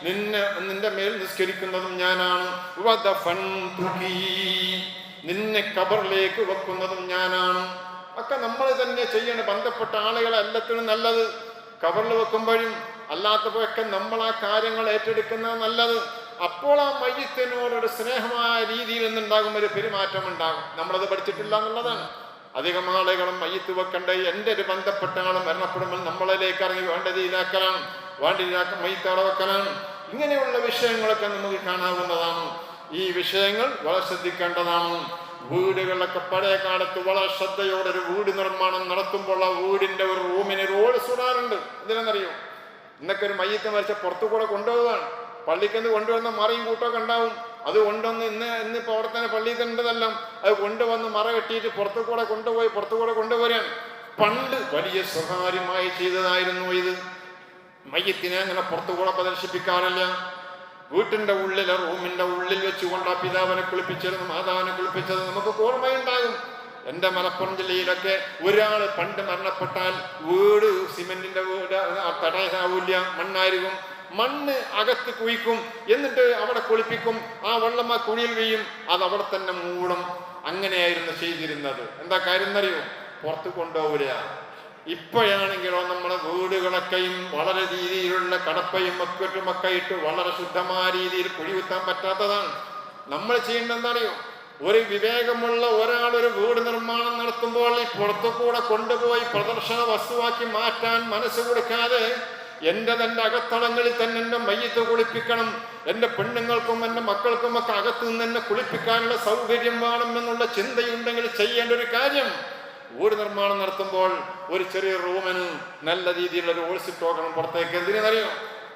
നിന്നെ നിന്റെ മേൽ നിസ്കരിക്കുന്നതും ഞാനാണ്. നിന്നെ കബറിലേക്ക് വെക്കുന്നതും ഞാനാണ്. ഒക്കെ നമ്മൾ തന്നെ ചെയ്യണ ബന്ധപ്പെട്ട ആളുകളെ എല്ലാത്തിനും നല്ലത്. കബറിൽ വെക്കുമ്പോഴും അല്ലാത്തപ്പോഴൊക്കെ നമ്മൾ ആ കാര്യങ്ങൾ ഏറ്റെടുക്കുന്നത് നല്ലത്. അപ്പോൾ ആ മയ്യത്തിനോടൊരു സ്നേഹമായ രീതിയിൽ നിന്നുണ്ടാകും ഒരു പെരുമാറ്റം ഉണ്ടാകും. നമ്മളത് പഠിച്ചിട്ടില്ല എന്നുള്ളതാണ്. അധികം ആളുകളും മയ്യത്ത് വെക്കണ്ടേ? എന്റെ ഒരു ബന്ധപ്പെട്ട ആളും മരണപ്പെടുമ്പോൾ നമ്മളിലേക്ക് ഇറങ്ങി വേണ്ട രീതിയിലാക്കലാണ് വേണ്ട രീതിയിലാക്കാൻ മയ്യത്ത് ഇങ്ങനെയുള്ള വിഷയങ്ങളൊക്കെ നമുക്ക് കാണാവുന്നതാണ്. ഈ വിഷയങ്ങൾ വളരെ ശ്രദ്ധിക്കേണ്ടതാണ്. വീടുകളിലൊക്കെ പഴയ കാലത്ത് വളരെ ശ്രദ്ധയോടെ ഒരു വീട് നിർമ്മാണം നടത്തുമ്പോൾ ആ വീടിന്റെ ഒരു റൂമിന് റോഡ് സുടാറുണ്ട് ഇതിനെന്നറിയോ? ഇന്നൊക്കെ ഒരു മയ്യത്ത് മരിച്ച പുറത്തു കൂടെ കൊണ്ടുപോകാണ് പള്ളിക്കന്ന് കൊണ്ടുവന്ന മറയും കൂട്ടമൊക്കെ ഉണ്ടാവും. അത് കൊണ്ടുവന്ന് ഇന്ന് ഇന്നിപ്പോൾ അവിടെ തന്നെ പള്ളിയിൽ കണ്ടതെല്ലാം അത് കൊണ്ടുവന്ന് മറ കെട്ടിയിട്ട് പുറത്തു കൂടെ കൊണ്ടുപോയി പുറത്തു കൂടെ കൊണ്ടുവരാൻ പണ്ട് വലിയ സ്വകാര്യമായി ചെയ്തതായിരുന്നു ഇത്. മയ്യത്തിനെ അങ്ങനെ പുറത്തു കൂടെ പ്രദർശിപ്പിക്കാറില്ല. വീട്ടിന്റെ ഉള്ളിലെ റൂമിന്റെ ഉള്ളിൽ വെച്ചുകൊണ്ട് ആ പിതാവിനെ കുളിപ്പിച്ചിരുന്നു മാതാവിനെ കുളിപ്പിച്ചത് നമുക്ക് ഓർമ്മയുണ്ടാകും. എന്റെ മലപ്പുറം ജില്ലയിലൊക്കെ ഒരാൾ പണ്ട് മരണപ്പെട്ടാൽ വീട് സിമെന്റിന്റെ വീട് തടയാവൂല മണ്ണായിരിക്കും. മണ്ണ് അകത്ത് കുഴിക്കും എന്നിട്ട് അവിടെ കുളിപ്പിക്കും. ആ വെള്ളം ആ കുഴിയിൽ വീഴും അത് അവിടെ തന്നെ മൂടും. അങ്ങനെയായിരുന്നു ചെയ്തിരുന്നത്. എന്താ കാര്യം എന്നറിയോ? പുറത്ത് കൊണ്ടുപോകില്ല ഇപ്പോഴാണെങ്കിലോ നമ്മുടെ വീടുകളൊക്കെയും വളരെ രീതിയിലുള്ള കടപ്പയും മക്കറ്റും ഒക്കെ ഇട്ട് വളരെ ശുദ്ധമായ രീതിയിൽ കുഴികുത്താൻ പറ്റാത്തതാണ്. നമ്മൾ ചെയ്യേണ്ടതെന്നറിയോ ഒരു വിവേകമുള്ള ഒരാൾ ഒരു വീട് നിർമ്മാണം നടത്തുമ്പോൾ ഈ പുറത്തു കൂടെ കൊണ്ടുപോയി പ്രദർശന വസ്തുവാക്കി മാറ്റാൻ മനസ്സ് കൊടുക്കാതെ എന്റെ തന്റെ അകത്തളങ്ങളിൽ തന്നെ എന്റെ മയ്യത്ത് കുളിപ്പിക്കണം എന്റെ പെണ്ണുങ്ങൾക്കും എന്റെ മക്കൾക്കും ഒക്കെ അകത്തു നിന്ന് എന്നെ കുളിപ്പിക്കാനുള്ള സൗകര്യം വേണം എന്നുള്ള ചിന്തയുണ്ടെങ്കിൽ ചെയ്യേണ്ട ഒരു കാര്യം വീട് നിർമ്മാണം നടത്തുമ്പോൾ ഒരു ചെറിയ റൂമിന് നല്ല രീതിയിലുള്ള ഒരു ഓൾസിറ്റ് ടോക്കണം പുറത്തേക്ക് എന്തിനറിയോ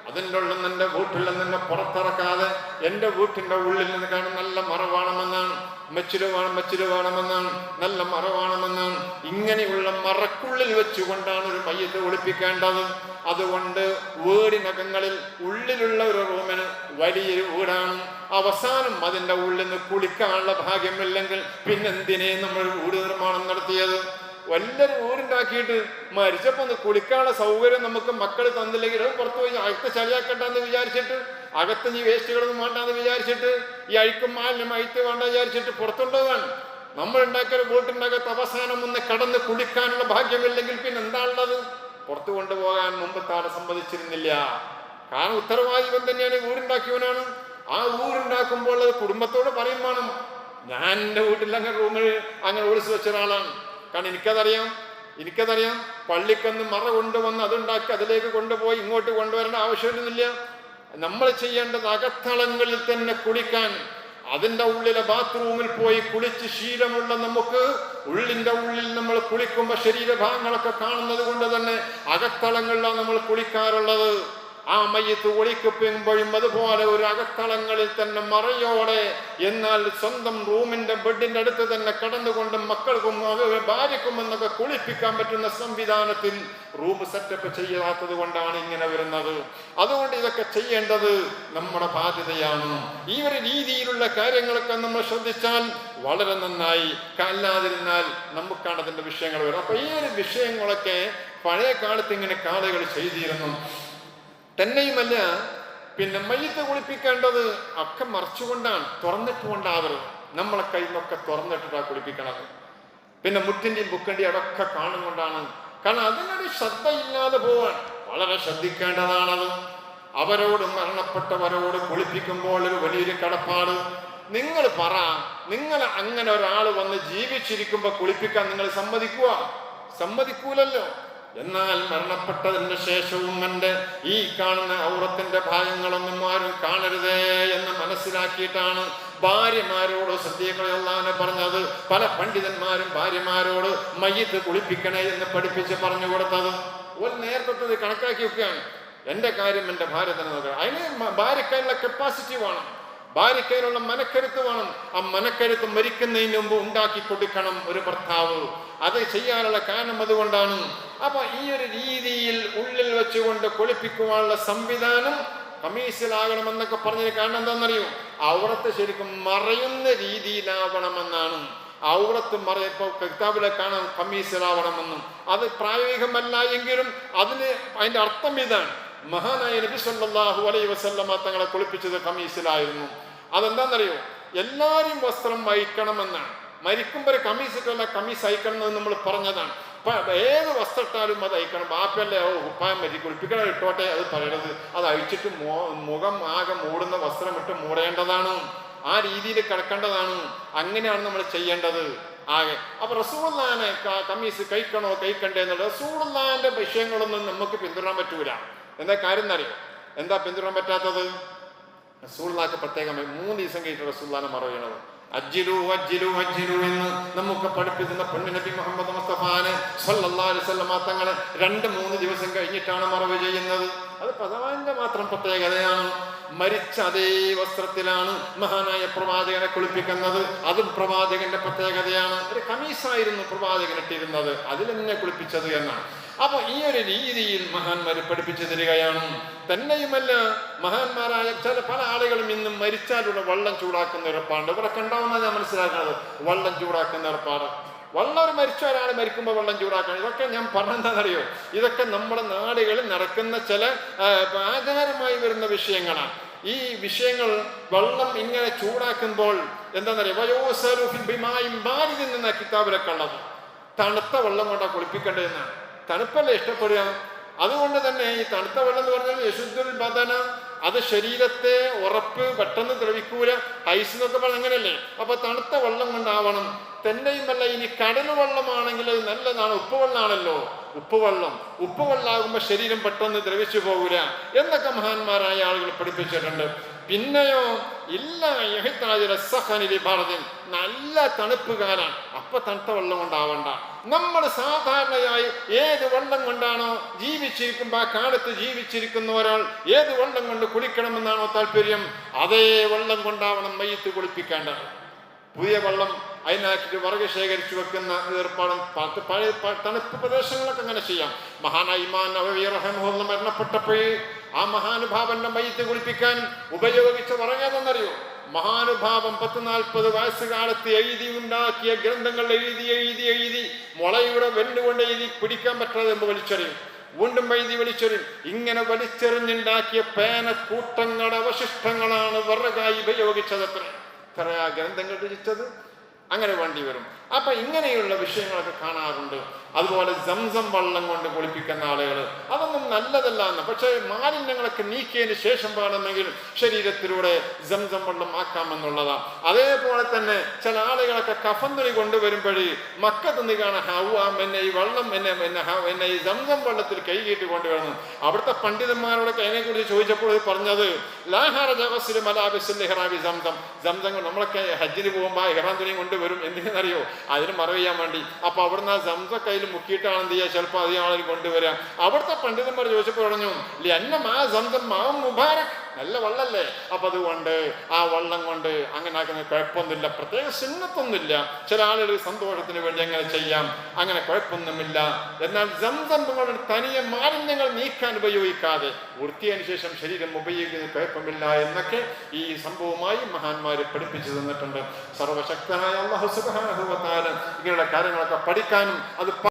അതിന്റെ ഉള്ളിൽ എന്റെ വീട്ടിൽ നിന്ന് പുറത്തിറക്കാതെ എന്റെ വീട്ടിന്റെ ഉള്ളിൽ നിന്ന് കാണാൻ നല്ല മറ വേണമെന്നാണ് മെച്ചിൽ വേണം മെച്ചിൽ വേണമെന്നാണ്. നല്ല മറ വേണമെന്നാണ് ഇങ്ങനെയുള്ള മറക്കുള്ളിൽ വെച്ചുകൊണ്ടാണ് ഒരു മയ്യത്ത് ഒളിപ്പിക്കേണ്ടത്. അതുകൊണ്ട് വീടിനകങ്ങളിൽ ഉള്ളിലുള്ള ഒരു റൂമിന് വലിയൊരു വീടാണ്. അവസാനം അതിന്റെ ഉള്ളിൽ നിന്ന് കുളിക്കാനുള്ള ഭാഗ്യമില്ലെങ്കിൽ പിന്നെന്തിനെ നമ്മൾ വീട് നിർമ്മാണം നടത്തിയത്? വല്ലൊരു ഊരുണ്ടാക്കിയിട്ട് മരിച്ചപ്പോ ഒന്ന് കുളിക്കാനുള്ള സൗകര്യം നമുക്ക് മക്കൾ തന്നില്ലെങ്കിൽ പുറത്തു പോയി അകത്ത് ചളിയാക്കണ്ടെന്ന് വിചാരിച്ചിട്ട് അകത്ത് നീ വേസ്റ്റുകളൊന്നും വേണ്ടെന്ന് വിചാരിച്ചിട്ട് ഈ അഴുക്കും മാലിന്യം അഴുത്ത് വേണ്ട വിചാരിച്ചിട്ട് പുറത്തുണ്ടോവാണ് നമ്മൾ ഉണ്ടാക്കിയ വീട്ടിനകത്ത് അവസാനം ഒന്ന് കടന്ന് കുളിക്കാനുള്ള ഭാഗ്യമില്ലെങ്കിൽ പിന്നെ എന്താണുള്ളത് പുറത്തു കൊണ്ടുപോകാൻ മുമ്പ് താഴെ സമ്മതിച്ചിരുന്നില്ല. കാരണം ഉത്തരവാദിത്വം തന്നെയാണ് ഊരുണ്ടാക്കിയവനാണ്. ആ ഊരുണ്ടാക്കുമ്പോൾ അത് കുടുംബത്തോട് പറയും വേണം. ഞാൻ എന്റെ വീട്ടിൽ അങ്ങനെ റൂമിൽ അങ്ങനെ ഒളിച്ചു വെച്ച ഒരാളാണ്. കാരണം എനിക്കതറിയാം എനിക്കതറിയാം. പള്ളിക്കൊന്ന് മറ കൊണ്ടുവന്ന് അതുണ്ടാക്കി അതിലേക്ക് കൊണ്ടുപോയി ഇങ്ങോട്ട് കൊണ്ടുവരേണ്ട ആവശ്യമൊന്നുമില്ല. നമ്മൾ ചെയ്യേണ്ടത് അകത്തളങ്ങളിൽ തന്നെ കുളിക്കാൻ. അതിന്റെ ഉള്ളിലെ ബാത്റൂമിൽ പോയി കുളിച്ച് ശീലമുള്ള നമുക്ക് ഉള്ളിന്റെ ഉള്ളിൽ നമ്മൾ കുളിക്കുമ്പോൾ ശരീരഭാഗങ്ങളൊക്കെ കാണുന്നത് കൊണ്ട് തന്നെ അകത്തളങ്ങളിലാണ് നമ്മൾ കുളിക്കാറുള്ളത്. ആ മയ്യത്ത് ഒളിക്ക് പിൻപഴും അതുപോലെ ഒരു അകത്തളങ്ങളിൽ തന്നെ മറയോടെ. എന്നാൽ സ്വന്തം റൂമിന്റെ ബെഡിന്റെ അടുത്ത് തന്നെ കടന്നുകൊണ്ട് മക്കൾക്കും ഭാര്യക്കും എന്നൊക്കെ കുളിപ്പിക്കാൻ പറ്റുന്ന സംവിധാനത്തിൽ റൂം സെറ്റപ്പ് ചെയ്യാത്തത് കൊണ്ടാണ് ഇങ്ങനെ വരുന്നത്. അതുകൊണ്ട് ഇതൊക്കെ ചെയ്യേണ്ടത് നമ്മുടെ ബാധ്യതയാണ്. ഈ ഒരു രീതിയിലുള്ള കാര്യങ്ങളൊക്കെ നമ്മൾ ശ്രദ്ധിച്ചാൽ വളരെ നന്നായി. അല്ലാതിരുന്നാൽ നമുക്കാണ് അതിന്റെ വിഷയങ്ങൾ വരും അപ്പൊ ഈ ഒരു വിഷയങ്ങളൊക്കെ പഴയ കാലത്ത് ഇങ്ങനെ കാളുകൾ ചെയ്തിരുന്നു. തന്നെയുമല്ല പിന്നെ മയ്യത്ത് കുളിപ്പിക്കേണ്ടത് ഒക്കെ മറച്ചുകൊണ്ടാണ് തുറന്നിട്ട് കൊണ്ടാവരുത് നമ്മളെ നിന്നൊക്കെ തുറന്നിട്ടിട്ടാണ് കുളിപ്പിക്കണത്. പിന്നെ മുറ്റിന്റെയും ബുക്കിന്റെയും അടൊക്കെ കാണുകൊണ്ടാണ് കാരണം അതിനൊരു ശ്രദ്ധയില്ലാതെ പോവാൻ വളരെ ശ്രദ്ധിക്കേണ്ടതാണത്. അവരോട് മരണപ്പെട്ടവരോട് കുളിപ്പിക്കുമ്പോൾ ഒരു വലിയൊരു കടപ്പാട്. നിങ്ങൾ പറ നിങ്ങൾ അങ്ങനെ ഒരാൾ വന്ന് ജീവിച്ചിരിക്കുമ്പോൾ കുളിപ്പിക്കാൻ നിങ്ങൾ സമ്മതിക്കുക സമ്മതിക്കൂലല്ലോ. എന്നാൽ മരണപ്പെട്ടതിന് ശേഷവും എന്റെ ഈ കാണുന്ന ഔറത്തിന്റെ ഭാഗങ്ങളൊന്നും ആരും കാണരുതേ എന്ന് മനസ്സിലാക്കിയിട്ടാണ് ഭാര്യമാരോട് ശ്രദ്ധകളെല്ലാം പറഞ്ഞത്. പല പണ്ഡിതന്മാരും ഭാര്യമാരോട് മയ്യത്ത് കുളിപ്പിക്കണേ എന്ന് പഠിപ്പിച്ച് പറഞ്ഞു കൊടുത്തത് ഒരു നേരത്തെ കണക്കാക്കി വെക്കുകയാണ് എന്റെ കാര്യം എന്റെ ഭാര്യ തന്നെ നോക്കുക അതിന് ഭാര്യക്കാരുള്ള കപ്പാസിറ്റി വേണം. ഭാര്യക്കാരുള്ള മനക്കരുത്ത് വേണം. ആ മനക്കരുത്ത് മരിക്കുന്നതിന് മുമ്പ് ഉണ്ടാക്കി കൊടുക്കണം ഒരു ഭർത്താവ്. അത് ചെയ്യാനുള്ള കാരണം അതുകൊണ്ടാണ്. അപ്പൊ ഈ ഒരു രീതിയിൽ ഉള്ളിൽ വെച്ചുകൊണ്ട് കുളിപ്പിക്കുവാനുള്ള സംവിധാനം കമ്മീസിലാകണമെന്നൊക്കെ പറഞ്ഞതിന് കാരണം എന്താണെന്നറിയോ? ഔറത്ത് ശരിക്കും മറയുന്ന രീതിയിലാവണമെന്നാണ്. ഔറത്ത് മറ ഇപ്പൊ കിതാബിലെ കാണാൻ കമ്മീസിലാവണമെന്നും അത് പ്രായോഗികമല്ല എങ്കിലും അതിന് അതിന്റെ അർത്ഥം ഇതാണ്. മഹാനായ നബി സല്ലല്ലാഹു അലൈഹി വസല്ലമ തങ്ങളെ കുളിപ്പിച്ചത് കമ്മീസിലായിരുന്നു അതെന്താണെന്നറിയോ? എല്ലാവരും വസ്ത്രം വഹിക്കണമെന്നാണ്. മരിക്കുമ്പോൾ ഒരു കമ്മീസ് ഇട്ടല്ല കമ്മീസ് അയക്കണം എന്ന് നമ്മൾ പറഞ്ഞതാണ്. ഏത് വസ്ത്രം ഇട്ടാലും അത് അയക്കണം. ബാപ്പല്ലേ ഓ ഉപ്പായം മരി കുളിപ്പിക്കണം ഇട്ടോട്ടെ അത് പറയണത് അത് അഴിച്ചിട്ട് മുഖം ആകെ മൂടുന്ന വസ്ത്രം ഇട്ട് മൂടേണ്ടതാണ്. ആ രീതിയിൽ കിടക്കേണ്ടതാണ്. അങ്ങനെയാണ് നമ്മൾ ചെയ്യേണ്ടത് ആകെ. അപ്പൊ റസൂള്ളാനെ കമ്മീസ് കഴിക്കണോ കഴിക്കണ്ടേ എന്നുള്ളത് റസൂള്ളാന്റെ വിഷയങ്ങളൊന്നും നമുക്ക് പിന്തുടരാൻ പറ്റൂല. എന്താ കാര്യം എന്നറിയോ? എന്താ പിന്തുടരാൻ പറ്റാത്തത്? റസൂള്ളാക്ക് പ്രത്യേകമായി മൂന്ന് ദിവസം കഴിഞ്ഞിട്ട് റസൂള്ളാനെ മറവീണത് അജ്ജിലു അജ്ജിലു അജ്ജിലു എന്ന് നമുക്ക് പഠിപ്പിക്കുന്ന പെണ്ണു നബി മുഹമ്മദ് മുസ്തഫാനെ അലൈഹി തങ്ങളെ രണ്ട് മൂന്ന് ദിവസം കഴിഞ്ഞിട്ടാണ് മറവ് ചെയ്യുന്നത്. അത് പ്രധാനന്റെ മാത്രം പ്രത്യേകതയാണ്. മരിച്ച അതേ വസ്ത്രത്തിലാണ് മഹാനായ പ്രവാചകനെ കുളിപ്പിക്കുന്നത്. അതും പ്രവാചകന്റെ പ്രത്യേകതയാണ്. ഒരു കമീസായിരുന്നു പ്രവാചകൻ ഇട്ടിരുന്നത്. അതിൽ കുളിപ്പിച്ചത് എന്നാണ്. അപ്പൊ ഈ ഒരു രീതിയിൽ മഹാന്മാർ പഠിപ്പിച്ചു തരികയാണ് തന്നെയുമല്ല മഹാന്മാരായ ചില പല ആളുകളും ഇന്നും മരിച്ചാലുള്ള വള്ളം ചൂടാക്കുന്ന ഏർപ്പാട് ഇവിടെ കണ്ടാവുന്ന ഞാൻ മനസ്സിലാക്കുന്നത്. വള്ളം ചൂടാക്കുന്ന ഏർപ്പാട് വള്ളവർ മരിച്ച ഒരാൾ മരിക്കുമ്പോൾ വെള്ളം ചൂടാക്കണം. ഇതൊക്കെ ഞാൻ പറഞ്ഞെന്താണെന്നറിയോ ഇതൊക്കെ നമ്മുടെ നാടുകളിൽ നടക്കുന്ന ചില ആചാരമായി വരുന്ന വിഷയങ്ങളാണ്. ഈ വിഷയങ്ങൾ വെള്ളം ഇങ്ങനെ ചൂടാക്കുമ്പോൾ എന്താണെന്നറിയോ? ബാരിദിൽ നിന്ന കിതാബിലൊക്കെ ഉള്ളത്. തണുത്ത വെള്ളം കൊണ്ടാണ് കുളിപ്പിക്കേണ്ടതെന്നാണ്. തണുപ്പല്ലേ ഇഷ്ടപ്പെടുക? അതുകൊണ്ട് തന്നെ ഈ തണുത്ത വെള്ളം എന്ന് പറഞ്ഞാൽ യശുദ്ധുൽ ബദന. അത് ശരീരത്തെ ഉറപ്പ് പെട്ടെന്ന് ദ്രവിക്കൂല. ഐസ് എന്നൊക്കെ പറഞ്ഞാൽ അങ്ങനെയല്ലേ? അപ്പൊ തണുത്ത വെള്ളം കൊണ്ടാവണം. തന്നെയുമല്ല ഇനി കടൽ വെള്ളമാണെങ്കിൽ നല്ലതാണ്. ഉപ്പുവെള്ളമാണല്ലോ ഉപ്പുവെള്ളം ഉപ്പുവെള്ളമാകുമ്പോൾ ശരീരം പെട്ടെന്ന് ദ്രവിച്ചു പോകൂല. എന്നൊക്കെ മഹാന്മാരായ ആളുകൾ പഠിപ്പിച്ചിട്ടുണ്ട്. പിന്നെയോ ഇല്ല യഹിത്താജിലെ സഹനിലി ഭാരതൻ നല്ല തണുപ്പ് കാലാണ് അപ്പൊ തണുത്ത വെള്ളം കൊണ്ടാവണ്ട. നമ്മൾ സാധാരണയായി ഏത് വെള്ളം കൊണ്ടാണോ ജീവിച്ചിരിക്കുമ്പോൾ ആ കാലത്ത് ജീവിച്ചിരിക്കുന്ന ഒരാൾ ഏത് വെള്ളം കൊണ്ട് കുളിക്കണമെന്നാണോ താല്പര്യം? അതേ വെള്ളം കൊണ്ടാവണം മയ്യത്ത് കുളിപ്പിക്കേണ്ടത് പുതിയ വെള്ളം അതിനാക്കിയിട്ട് വറക് ശേഖരിച്ചു വെക്കുന്ന ഏർപ്പാടും പഴയ തണുപ്പ് പ്രദേശങ്ങളൊക്കെ അങ്ങനെ ചെയ്യാം. മഹാനായിമാൻ ഇമാൻ മരണപ്പെട്ടപ്പോഴേ ആ മഹാനുഭാവന്റെ മയ്യത്ത് കുളിപ്പിക്കാൻ ഉപയോഗിച്ച വിറകേതെന്നറിയോ മഹാനുഭാവം പത്ത് നാൽപ്പത് വയസ്സുകാലത്ത് എഴുതി ഉണ്ടാക്കിയ ഗ്രന്ഥങ്ങൾ എഴുതി എഴുതി എഴുതി മുളയുടെ വെല്ലുകൊണ്ട് എഴുതി പിടിക്കാൻ പറ്റാതെ എന്ന് വലിച്ചെറിയും. വീണ്ടും വൈദ്യ വലിച്ചെറിയും. ഇങ്ങനെ വലിച്ചെറിഞ്ഞുണ്ടാക്കിയ പേന കൂട്ടങ്ങളുടെ അവശിഷ്ടങ്ങളാണ് വിറകായി ഉപയോഗിച്ചത് അത്ര. ഇത്ര ഗ്രന്ഥങ്ങൾ രചിച്ചത്. അങ്ങനെ വേണ്ടി വരും. അപ്പൊ ഇങ്ങനെയുള്ള വിഷയങ്ങളൊക്കെ കാണാറുണ്ട്. അതുപോലെ സംസം വള്ളം കൊണ്ട് കുളിപ്പിക്കുന്ന ആളുകൾ അതൊന്നും നല്ലതല്ല എന്ന് പക്ഷേ മാലിന്യങ്ങളൊക്കെ നീക്കിയതിന് ശേഷം വേണമെങ്കിൽ ശരീരത്തിലൂടെ സംസം വെള്ളം ആക്കാമെന്നുള്ളതാണ് അതേപോലെ തന്നെ ചില ആളുകളൊക്കെ കഫന്തുണി തുണി കൊണ്ടുവരുമ്പോഴേ മക്ക തുണി കാണാൻ ഹവാം എന്നെ ഈ വെള്ളം എന്നെ എന്നെ എന്നെ ഈ സംസം വെള്ളത്തിൽ കൈകീട്ടി കൊണ്ടുവരുന്നു. അവിടുത്തെ പണ്ഡിതന്മാരോടൊക്കെ അതിനെക്കുറിച്ച് ചോദിച്ചപ്പോൾ പറഞ്ഞത് ലാഹാര ജവസിലും മലാബിസിൽ ഹിറാബി സംസം. സംസം നമ്മളൊക്കെ ഹജ്ജിന് പോകുമ്പോൾ ഹിറാം തുണി കൊണ്ടുവരും എന്തിനെന്നറിയോ? അതിന് മറവിയാൻ വേണ്ടി. അപ്പൊ അവിടുന്ന് ആ സംസ കയ്യിൽ മുക്കിയിട്ടാണ് എന്ത് ചെയ്യുക ചിലപ്പോൾ അധികം ആളുകൾ കൊണ്ടുവരാം. അവിടുത്തെ പണ്ഡിതന്മാർ ചോദിച്ചപ്പോൾ പറഞ്ഞു എന്നെ മാ സ്വന്തം മാം മുബാരക് നല്ല വള്ളല്ലേ? അപ്പൊ അതുകൊണ്ട് ആ വള്ളം കൊണ്ട് അങ്ങനെ ആക്കുന്ന കുഴപ്പമൊന്നുമില്ല പ്രത്യേക സിന്നത്തൊന്നുമില്ല. ചില ആളുകൾ സന്തോഷത്തിന് വേണ്ടി അങ്ങനെ ചെയ്യാം അങ്ങനെ കുഴപ്പമൊന്നുമില്ല. എന്നാൽ സംസം കൊണ്ട് തനിയെ മാലിന്യങ്ങൾ നീക്കാൻ ഉപയോഗിക്കാതെ വൃത്തിയതിനു ശേഷം ശരീരം ഉപയോഗിക്കുന്ന കുഴപ്പമില്ല എന്നൊക്കെ ഈ സംഭവമായി മഹാന്മാര് പഠിപ്പിച്ചു തന്നിട്ടുണ്ട്. സർവശക്തനായ അള്ളാഹു വ ഇങ്ങനെയുള്ള കാര്യങ്ങളൊക്കെ പഠിക്കാനും അത്